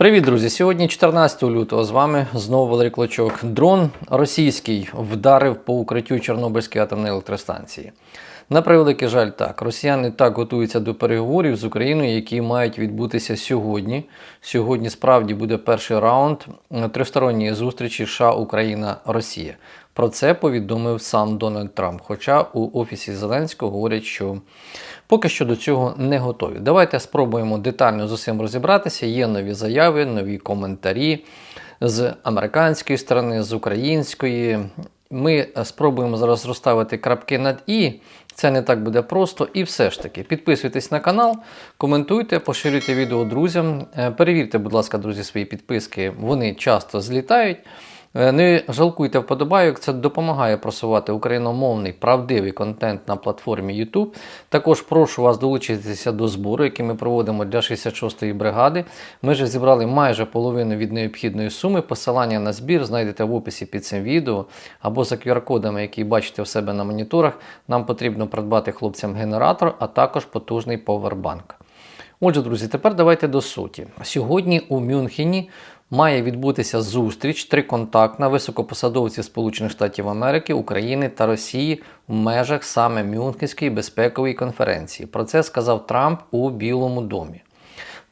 Привіт, друзі! Сьогодні 14 лютого з вами знову Валерій Клочок. Дрон російський вдарив по укриттю Чорнобильської атомної електростанції. На превеликий жаль, так, росіяни так готуються до переговорів з Україною, які мають відбутися сьогодні. Сьогодні справді буде перший раунд тристоронньої зустрічі США, Україна, Росія. Про це повідомив сам Дональд Трамп. Хоча у офісі Зеленського говорять, що поки що до цього не готові. Давайте спробуємо детально з усім розібратися. Є нові заяви, нові коментарі з американської сторони, з української. Ми спробуємо зараз розставити крапки над і. Це не так буде просто. І все ж таки, підписуйтесь на канал, коментуйте, поширюйте відео друзям. Е, Перевірте, будь ласка, друзі, свої підписки. Вони часто злітають. Не жалкуйте вподобайок, це допомагає просувати україномовний правдивий контент на платформі YouTube. Також прошу вас долучитися до збору, який ми проводимо для 66-ї бригади. Ми вже зібрали майже половину від необхідної суми. Посилання на збір знайдете в описі під цим відео або за QR-кодами, які бачите в себе на моніторах. Нам потрібно придбати хлопцям генератор, а також потужний повербанк. Отже, друзі, тепер давайте до суті. Сьогодні у Мюнхені має відбутися зустріч триконтактна високопосадовців Сполучених Штатів Америки, України та Росії в межах саме Мюнхенської безпекової конференції. Про це сказав Трамп у Білому домі.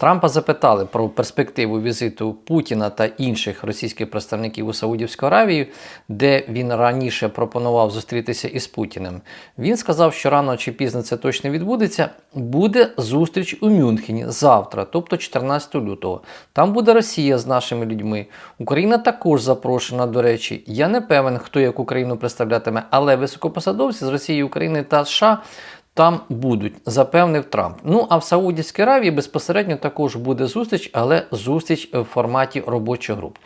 Трампа запитали про перспективу візиту Путіна та інших російських представників у Саудівську Аравію, де він раніше пропонував зустрітися із Путіним. Він сказав, що рано чи пізно це точно відбудеться. Буде зустріч у Мюнхені завтра, тобто 14 лютого. Там буде Росія з нашими людьми. Україна також запрошена, до речі. Я не певен, хто як Україну представлятиме, але високопосадовці з Росії, України та США там будуть, запевнив Трамп. Ну а в Саудівській Аравії безпосередньо також буде зустріч, але зустріч в форматі робочих груп.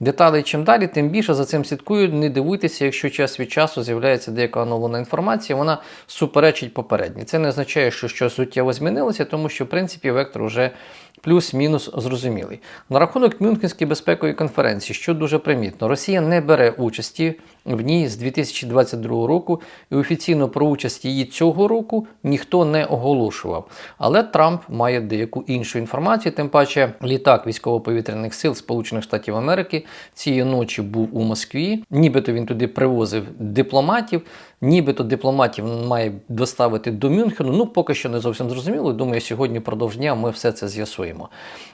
Деталі чим далі, тим більше за цим слідкую. Не дивуйтеся, якщо час від часу з'являється деяка оновлена інформація, вона суперечить попередній. Це не означає, що щось суттєво змінилося, тому що в принципі вектор вже плюс-мінус зрозумілий. На рахунок Мюнхенської безпекової конференції, що дуже примітно, Росія не бере участі в ній з 2022 року, і офіційно про участь її цього року ніхто не оголошував. Але Трамп має деяку іншу інформацію, тим паче літак військово-повітряних сил Сполучених Штатів Америки цієї ночі був у Москві. Нібито він туди привозив дипломатів, нібито дипломатів має доставити до Мюнхену. Ну, поки що не зовсім зрозуміло. Думаю, сьогодні продовж дня ми все це з'ясуємо.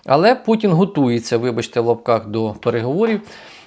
Але Путін готується, вибачте, в лапках до переговорів.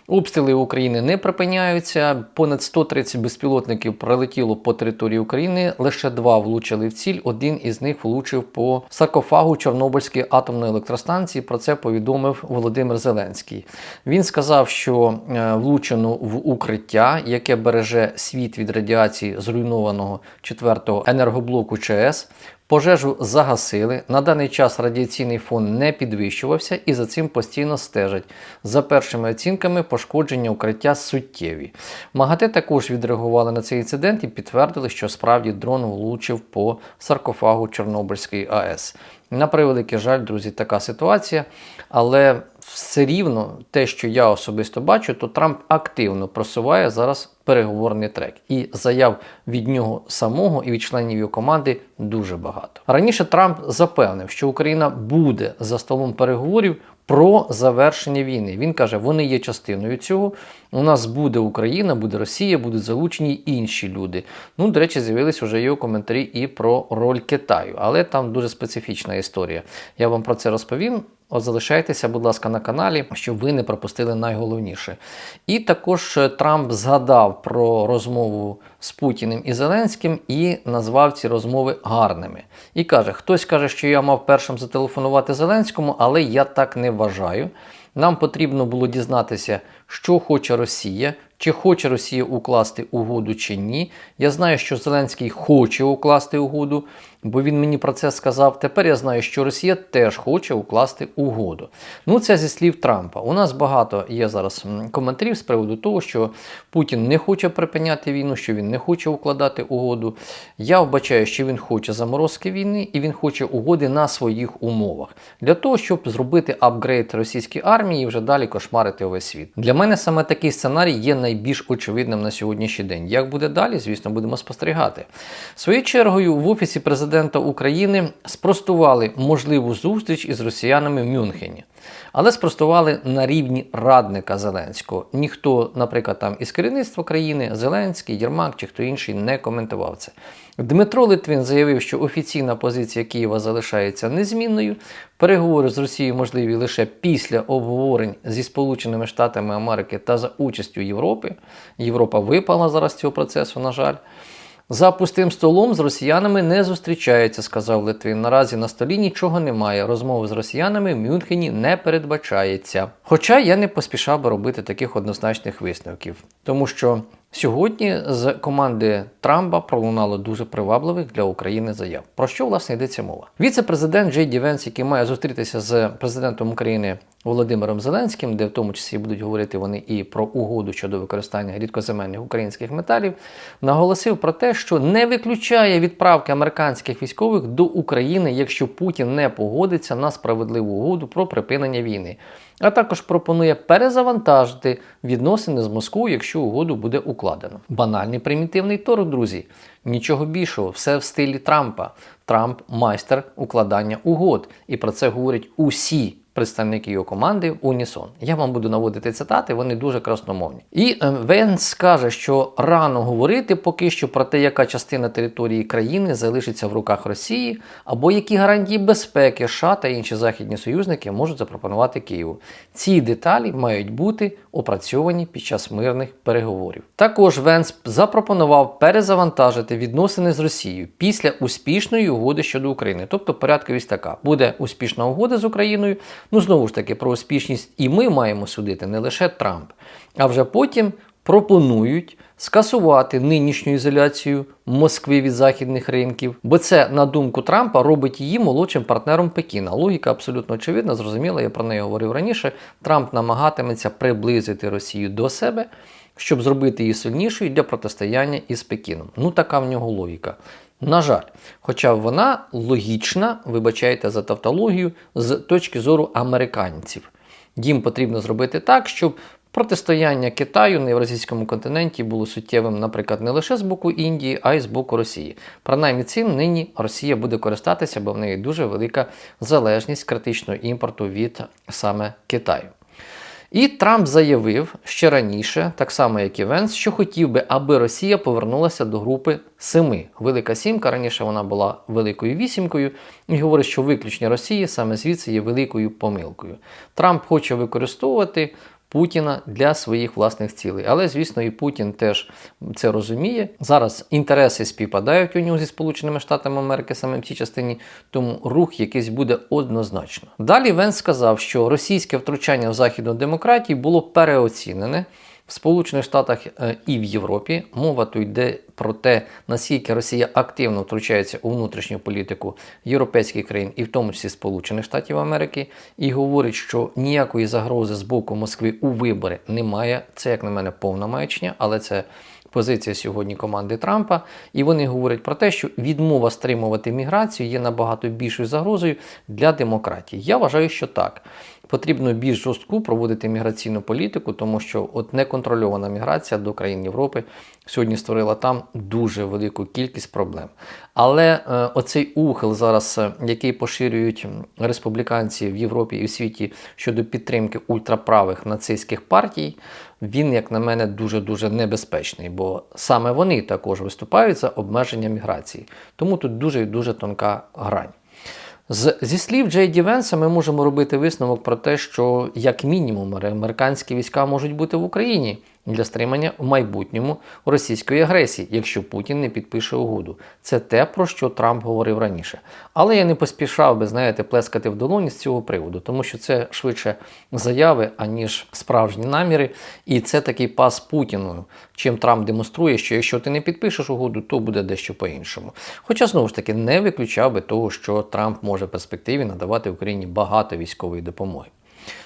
Обстріли України не припиняються. Понад 130 безпілотників прилетіло по території України. Лише два влучили в ціль. Один із них влучив по саркофагу Чорнобильської атомної електростанції. Про це повідомив Володимир Зеленський. Він сказав, що е, влучено в укриття, яке береже світ від радіації зруйнованого четвертого енергоблоку ЧАЕС. Пожежу загасили. На даний час радіаційний фон не підвищувався і за цим постійно стежать. За першими оцінками, пошкодження укриття суттєві. МАГАТЕ також відреагували на цей інцидент і підтвердили, що справді дрон влучив по саркофагу Чорнобильської АЕС. На превеликий жаль, друзі, така ситуація. Але все рівно те, що я особисто бачу, то Трамп активно просуває зараз переговорний трек. І заяв від нього самого і від членів його команди дуже багато. Раніше Трамп запевнив, що Україна буде за столом переговорів про завершення війни. Він каже, вони є частиною цього. У нас буде Україна, буде Росія, будуть залучені інші люди. Ну, до речі, з'явились вже його коментарі і про роль Китаю, але там дуже специфічна історія. Я вам про це розповім. От залишайтеся, будь ласка, на каналі, щоб ви не пропустили найголовніше. І також Трамп згадав про розмову з Путіним і Зеленським і назвав ці розмови гарними. І каже: хтось каже, що я мав першим зателефонувати Зеленському, але я так не вважаю. Нам потрібно було дізнатися, що хоче Росія, чи хоче Росія укласти угоду чи ні. Я знаю, що Зеленський хоче укласти угоду, бо він мені про це сказав. Тепер я знаю, що Росія теж хоче укласти угоду. Ну, це зі слів Трампа. У нас багато є зараз коментарів з приводу того, що Путін не хоче припиняти війну, що він не хоче укладати угоду. Я вбачаю, що він хоче заморозки війни і він хоче угоди на своїх умовах для того, щоб зробити апгрейд російській армії і вже далі кошмарити увесь світ. Для мене саме такий сценарій є найбільш очевидним на сьогоднішній день. Як буде далі, звісно, будемо спостерігати. Своєю чергою в офісі президента України спростували можливу зустріч із росіянами в Мюнхені. Але спростували на рівні радника Зеленського. Ніхто, наприклад, там із керівництва країни, Зеленський, Єрмак чи хто інший не коментував це. Дмитро Литвин заявив, що офіційна позиція Києва залишається незмінною. Переговори з Росією можливі лише після обговорень зі Сполученими Штатами Америки та за участю Європи. Європа випала зараз цього процесу, на жаль. За пустим столом з росіянами не зустрічається, сказав Литвин. Наразі на столі нічого немає. Розмови з росіянами в Мюнхені не передбачається. Хоча я не поспішав би робити таких однозначних висновків, тому що сьогодні з команди Трампа пролунало дуже привабливих для України заяв. Про що власне йдеться мова? Віце-президент Джей Дівенс, який має зустрітися з президентом України Володимиром Зеленським, де в тому числі будуть говорити вони і про угоду щодо використання рідкоземельних українських металів, наголосив про те, що не виключає відправки американських військових до України, якщо Путін не погодиться на справедливу угоду про припинення війни. А також пропонує перезавантажити відносини з Москвою, якщо угоду буде укладено. Банальний примітивний торг, друзі. Нічого більшого, все в стилі Трампа. Трамп майстер укладання угод, і про це говорять усі представники його команди Унісон. Я вам буду наводити цитати, вони дуже красномовні. І е, Венс каже, що рано говорити поки що про те, яка частина території країни залишиться в руках Росії, або які гарантії безпеки США та інші західні союзники можуть запропонувати Києву. Ці деталі мають бути опрацьовані під час мирних переговорів. Також Венс запропонував перезавантажити відносини з Росією після успішної угоди щодо України. Тобто порядковість така: буде успішна угода з Україною. Ну, знову ж таки, про успішність і ми маємо судити не лише Трамп, а вже потім пропонують скасувати нинішню ізоляцію Москви від західних ринків, бо це, на думку Трампа, робить її молодшим партнером Пекіна. Логіка абсолютно очевидна, зрозуміла, я про неї говорив раніше. Трамп намагатиметься приблизити Росію до себе. Щоб зробити її сильнішою для протистояння із Пекіном. Ну, така в нього логіка. На жаль, хоча вона логічна, вибачайте за тавтологію, з точки зору американців. Їм потрібно зробити так, щоб протистояння Китаю на євразійському континенті було суттєвим, наприклад, не лише з боку Індії, а й з боку Росії. Принаймні цим нині Росія буде користатися, бо в неї дуже велика залежність критичного імпорту від саме Китаю. І Трамп заявив ще раніше, так само як і Венс, що хотів би, аби Росія повернулася до групи семи. Велика сімка раніше вона була великою вісімкою, і говорить, що виключення Росії саме звідси є великою помилкою. Трамп хоче використовувати. Путіна для своїх власних цілей. Але, звісно, і Путін теж це розуміє. Зараз інтереси співпадають у нього зі Сполученими Штатами Америки саме в цій частині, тому рух якийсь буде однозначно. Далі Венс сказав, що російське втручання в західну демократію було переоцінене. В Сполучених Штатах і в Європі мова тут йде про те, наскільки Росія активно втручається у внутрішню політику європейських країн, і в тому числі Сполучених Штатів Америки, і говорить, що ніякої загрози з боку Москви у вибори немає. Це, як на мене, повна маячня, але це. Позиція сьогодні команди Трампа, і вони говорять про те, що відмова стримувати міграцію є набагато більшою загрозою для демократії. Я вважаю, що так. Потрібно більш жорстку проводити міграційну політику, тому що от неконтрольована міграція до країн Європи сьогодні створила там дуже велику кількість проблем. Але е, оцей ухил зараз, е, який поширюють республіканці в Європі і в світі щодо підтримки ультраправих нацистських партій, він, як на мене, дуже дуже небезпечний, бо саме вони також виступають за обмеження міграції. Тому тут дуже і дуже тонка грань. З, Зі слів Джей Дівенса, ми можемо робити висновок про те, що як мінімум американські війська можуть бути в Україні для стримання в майбутньому російської агресії, якщо Путін не підпише угоду. Це те, про що Трамп говорив раніше. Але я не поспішав би, знаєте, плескати в долоні з цього приводу, тому що це швидше заяви, аніж справжні наміри. І це такий пас Путіну, чим Трамп демонструє, що якщо ти не підпишеш угоду, то буде дещо по-іншому. Хоча, знову ж таки, не виключав би того, що Трамп може в перспективі надавати Україні багато військової допомоги.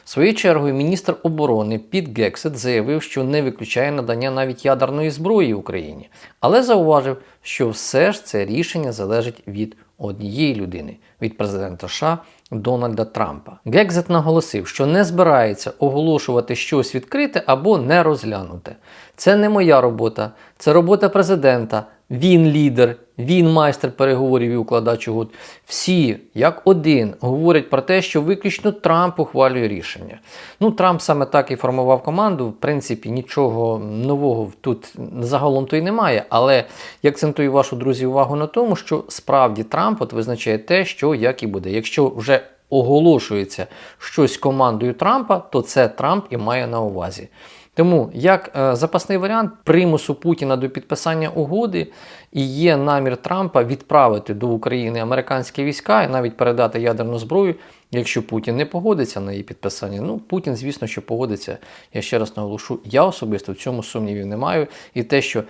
Своєю чергою, міністр оборони Піт Гексет заявив, що не виключає надання навіть ядерної зброї Україні, але зауважив, що все ж це рішення залежить від однієї людини від президента США Дональда Трампа. Гекзет наголосив, що не збирається оголошувати щось відкрите або не розглянуте. Це не моя робота, це робота президента. Він лідер, він майстер переговорів і укладач угод. Всі, як один, говорять про те, що виключно Трамп ухвалює рішення. Ну, Трамп саме так і формував команду. В принципі, нічого нового тут загалом то й немає. Але я акцентую вашу друзі увагу на тому, що справді Трамп от визначає те, що як і буде. Якщо вже оголошується щось командою Трампа, то це Трамп і має на увазі. Тому як е, запасний варіант примусу Путіна до підписання угоди і є намір Трампа відправити до України американські війська і навіть передати ядерну зброю, якщо Путін не погодиться на її підписання. Ну, Путін, звісно, що погодиться. Я ще раз наголошу, я особисто в цьому сумнівів не маю. І те, що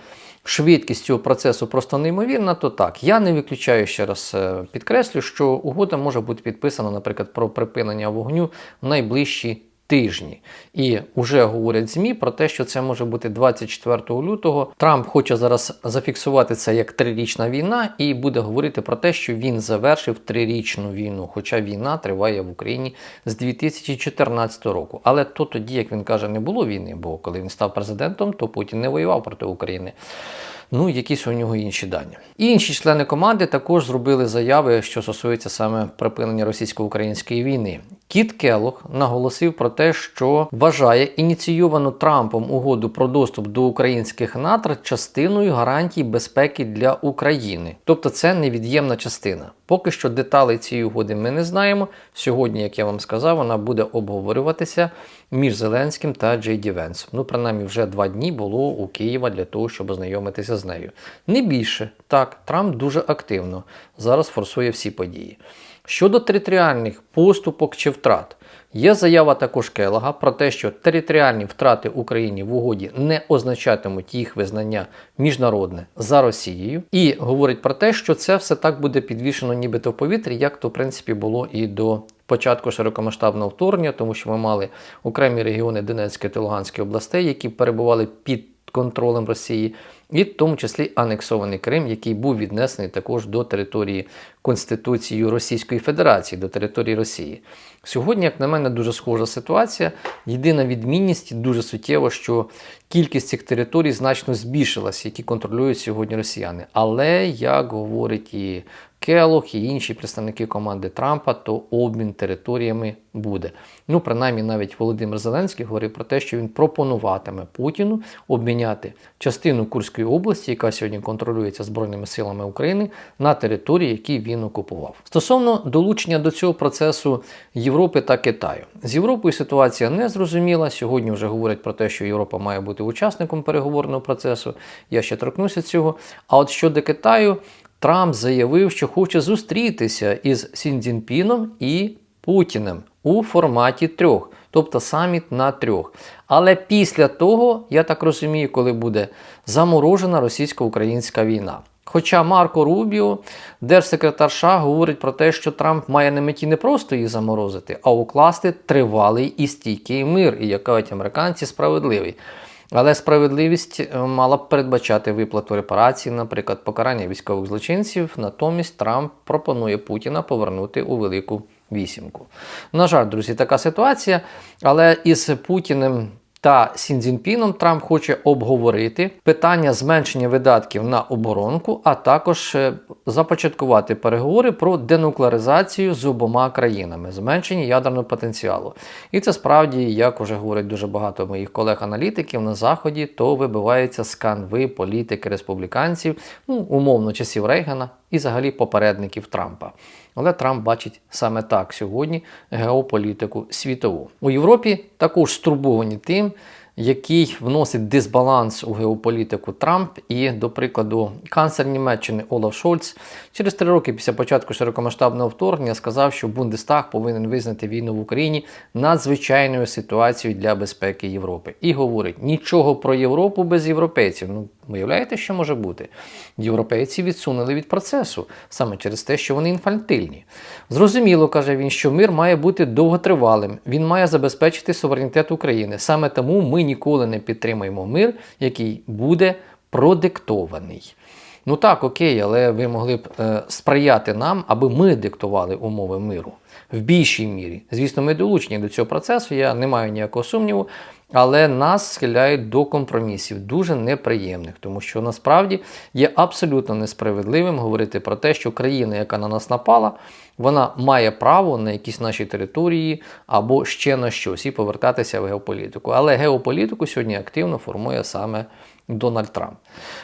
швидкість цього процесу просто неймовірна, то так. Я не виключаю ще раз е, підкреслю, що угода може бути підписана, наприклад, про припинення вогню в найближчі тижні. І вже говорять ЗМІ про те, що це може бути 24 лютого. Трамп хоче зараз зафіксувати це як трирічна війна, і буде говорити про те, що він завершив трирічну війну. Хоча війна триває в Україні з 2014 року. Але то тоді, як він каже, не було війни, бо коли він став президентом, то Путін не воював проти України. Ну, якісь у нього інші дані. Інші члени команди також зробили заяви, що стосуються саме припинення російсько-української війни. Кіт Келлог наголосив про те, що вважає ініційовану Трампом угоду про доступ до українських надр частиною гарантій безпеки для України. Тобто це невід'ємна частина. Поки що деталей цієї угоди ми не знаємо. Сьогодні, як я вам сказав, вона буде обговорюватися між Зеленським та Джей Ді Венсом. Ну, принаймні, вже два дні було у Києва для того, щоб ознайомитися з нею. Не більше так, Трамп дуже активно зараз форсує всі події. Щодо територіальних поступок чи втрат, є заява також Келага про те, що територіальні втрати Україні в угоді не означатимуть їх визнання міжнародне за Росією, і говорить про те, що це все так буде підвішено нібито в повітрі, як то в принципі було і до початку широкомасштабного вторгнення, тому що ми мали окремі регіони Донецької та Луганської областей, які перебували під контролем Росії, і в тому числі анексований Крим, який був віднесений також до території Конституцією Російської Федерації, до території Росії. Сьогодні, як на мене, дуже схожа ситуація. Єдина відмінність дуже суттєво, що кількість цих територій значно збільшилася, які контролюють сьогодні росіяни. Але як говорить і Келох і інші представники команди Трампа, то обмін територіями буде. Ну, принаймні, навіть Володимир Зеленський говорив про те, що він пропонуватиме Путіну обміняти частину Курської області, яка сьогодні контролюється Збройними силами України, на території, які він окупував. Стосовно долучення до цього процесу Європи та Китаю. З Європою ситуація не зрозуміла. Сьогодні вже говорять про те, що Європа має бути учасником переговорного процесу. Я ще торкнуся цього. А от щодо Китаю. Трамп заявив, що хоче зустрітися із Сіндзінпіном і Путіним у форматі трьох, тобто саміт на трьох. Але після того, я так розумію, коли буде заморожена російсько-українська війна. Хоча Марко Рубіо, держсекретар США, говорить про те, що Трамп має на меті не просто їх заморозити, а укласти тривалий і стійкий мир, і як кажуть американці, справедливий. Але справедливість е, мала б передбачати виплату репарацій, наприклад, покарання військових злочинців. Натомість Трамп пропонує Путіна повернути у велику вісімку. На жаль, друзі, така ситуація. Але із Путіним та Сінзінпіном Трамп хоче обговорити питання зменшення видатків на оборонку, а також е, започаткувати переговори про денуклеаризацію з обома країнами, зменшення ядерного потенціалу. І це справді, як вже говорять дуже багато моїх колег-аналітиків на заході, то вибивається з канви політики республіканців, ну умовно часів Рейгана і взагалі попередників Трампа. Але Трамп бачить саме так сьогодні геополітику світову. У Європі також стурбовані тим, який вносить дисбаланс у геополітику Трамп. І, до прикладу, канцлер Німеччини Олаф Шольц через три роки після початку широкомасштабного вторгнення сказав, що Бундестаг повинен визнати війну в Україні надзвичайною ситуацією для безпеки Європи. І говорить: нічого про Європу без європейців. Ну Виявляєте, що може бути? Європейці відсунули від процесу саме через те, що вони інфантильні. Зрозуміло, каже він, що мир має бути довготривалим, він має забезпечити суверенітет України. Саме тому ми ніколи не підтримуємо мир, який буде продиктований. Ну так, окей, але ви могли б е, сприяти нам, аби ми диктували умови миру в більшій мірі. Звісно, ми долучені до цього процесу, я не маю ніякого сумніву, але нас схиляють до компромісів, дуже неприємних, тому що насправді є абсолютно несправедливим говорити про те, що країна, яка на нас напала, вона має право на якісь наші території або ще на щось і повертатися в геополітику. Але геополітику сьогодні активно формує саме. Дональд Трамп.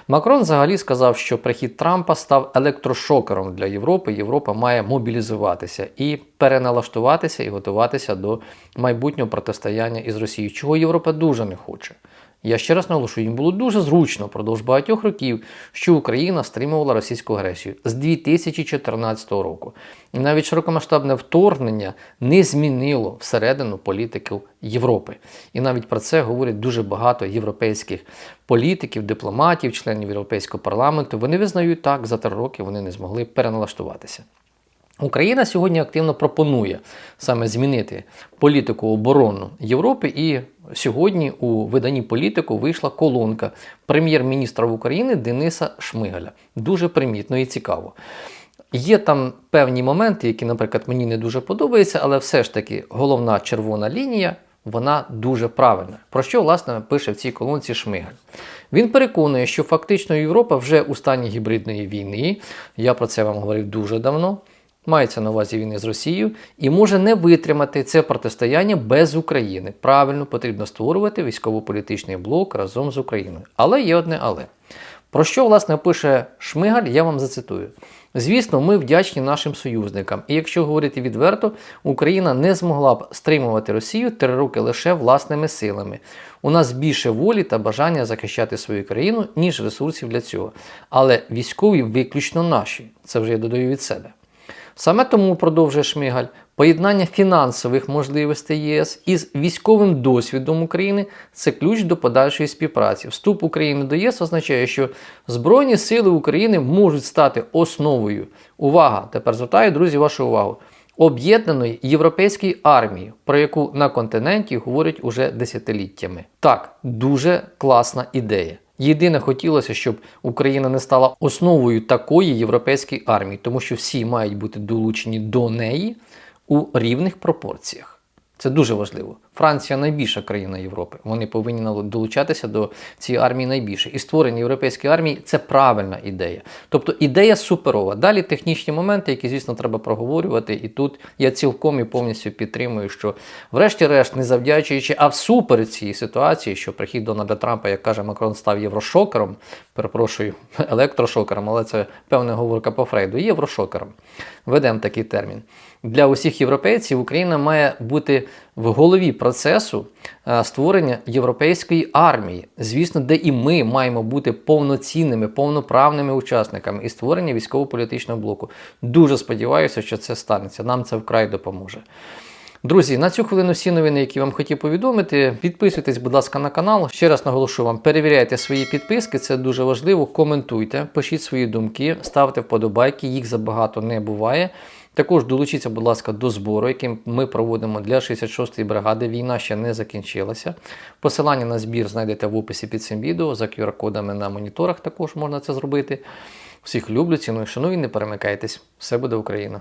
Макрон взагалі сказав, що прихід Трампа став електрошокером для Європи. Європа має мобілізуватися і переналаштуватися і готуватися до майбутнього протистояння із Росією, чого Європа дуже не хоче. Я ще раз наголошую, їм було дуже зручно впродовж багатьох років, що Україна стримувала російську агресію з 2014 року. І навіть широкомасштабне вторгнення не змінило всередину політиків Європи. І навіть про це говорять дуже багато європейських політиків, дипломатів, членів Європейського парламенту. Вони визнають так, за три роки вони не змогли переналаштуватися. Україна сьогодні активно пропонує саме змінити політику оборону Європи, і сьогодні у виданні політику вийшла колонка прем'єр-міністра України Дениса Шмигаля. Дуже примітно і цікаво. Є там певні моменти, які, наприклад, мені не дуже подобаються, але все ж таки головна червона лінія вона дуже правильна. Про що, власне, пише в цій колонці Шмигаль? Він переконує, що фактично Європа вже у стані гібридної війни. Я про це вам говорив дуже давно. Мається на увазі війни з Росією і може не витримати це протистояння без України. Правильно потрібно створювати військово-політичний блок разом з Україною. Але є одне але. Про що, власне, пише Шмигаль, я вам зацитую. Звісно, ми вдячні нашим союзникам. І якщо говорити відверто, Україна не змогла б стримувати Росію три роки лише власними силами. У нас більше волі та бажання захищати свою країну, ніж ресурсів для цього. Але військові виключно наші. Це вже я додаю від себе. Саме тому, продовжує Шмигаль, поєднання фінансових можливостей ЄС із військовим досвідом України це ключ до подальшої співпраці. Вступ України до ЄС означає, що Збройні сили України можуть стати основою. Увага! Тепер звертаю, друзі, вашу увагу. Об'єднаної європейської армії, про яку на континенті говорять уже десятиліттями. Так, дуже класна ідея. Єдине хотілося, щоб Україна не стала основою такої європейської армії, тому що всі мають бути долучені до неї у рівних пропорціях. Це дуже важливо. Франція найбільша країна Європи. Вони повинні долучатися до цієї армії найбільше. І створення європейської армії це правильна ідея. Тобто ідея суперова. Далі технічні моменти, які, звісно, треба проговорювати. І тут я цілком і повністю підтримую, що, врешті-решт, не завдячуючи, а всупереч цієї ситуації, що прихід Дональда Трампа, як каже Макрон, став єврошокером, перепрошую, електрошокером, але це певна говорка по Фрейду, єврошокером. Ведемо такий термін. Для усіх європейців Україна має бути в голові процесу е, створення європейської армії, звісно, де і ми маємо бути повноцінними, повноправними учасниками і створення військово-політичного блоку. Дуже сподіваюся, що це станеться. Нам це вкрай допоможе. Друзі, на цю хвилину всі новини, які вам хотів повідомити. Підписуйтесь, будь ласка, на канал. Ще раз наголошую вам, перевіряйте свої підписки, це дуже важливо. Коментуйте, пишіть свої думки, ставте вподобайки, їх забагато не буває. Також долучіться, будь ласка, до збору, який ми проводимо для 66-ї бригади. Війна ще не закінчилася. Посилання на збір знайдете в описі під цим відео. За QR-кодами на моніторах також можна це зробити. Всіх люблю, ціную, шаную, не перемикайтесь. Все буде Україна!